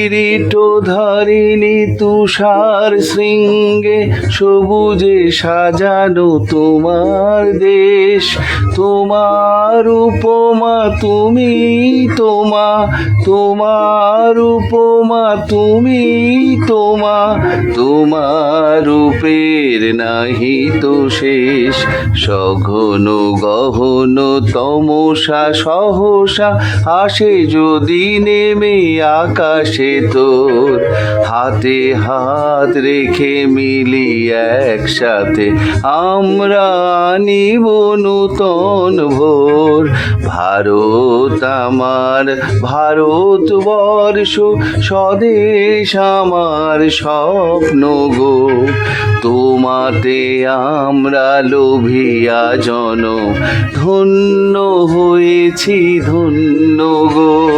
কিরিট ধারিণী তুষার শৃঙ্গে, সবুজে সাজানো তোমার দেশ। তোমার উপমা তুমি তোমা, তোমার উপমা তুমি তোমা, তোমার রূপের নাহি তো শেষ। সঘন গহন তমসা সহসা আসে যদি নেমে আকাশে তোর হাতে হাত রেখে মিলি একসাথে। আমরা নিব নূতন ভোর। ভারত আমার, ভারত বর্ষ, স্বদেশ আমার স্বপ্ন গো। তোমাতে আমরা লোভিয়া জন, ধন্য হয়েছি ধন্য গো।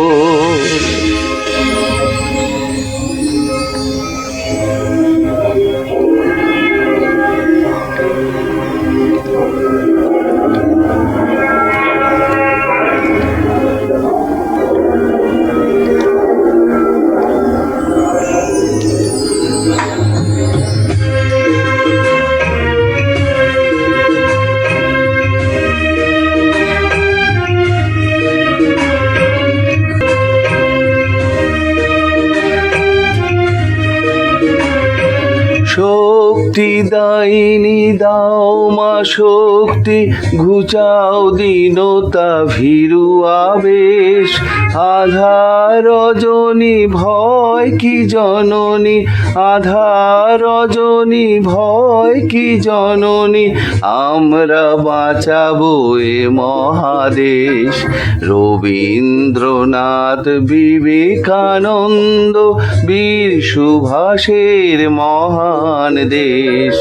শক্তি দাইনি দাও মা শক্তি ঘুচাও দীনতা ভীরু আবেশ। আধার রজনী ভয় কি জননী? আধার রজনী ভয় কি জননী? আমরা বাঁচাবো এ মহাদেশ। রবীন্দ্রনাথ বিবেকানন্দ বীর সুভাষের মহান দেশ।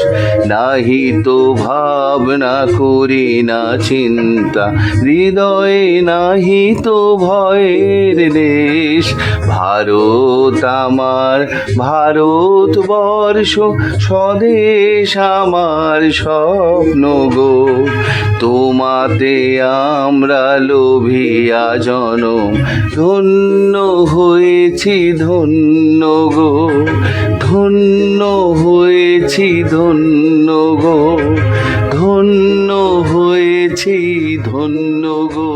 নাহি তো ভাবনা করি না চিন্তা, হৃদয়ে নাহি তো ভয়ের দেশ। ভারত আমার, ভারত বর্ষ, স্বদেশ আমার স্বপ্ন গো। তোমাতে আমরা লোভিয়া জনম, ধন্য হয়েছি, ধন্য গো। ধন্য হয়েছি, ধন্য গো। ধন্য হয়েছি, ধন্য গো।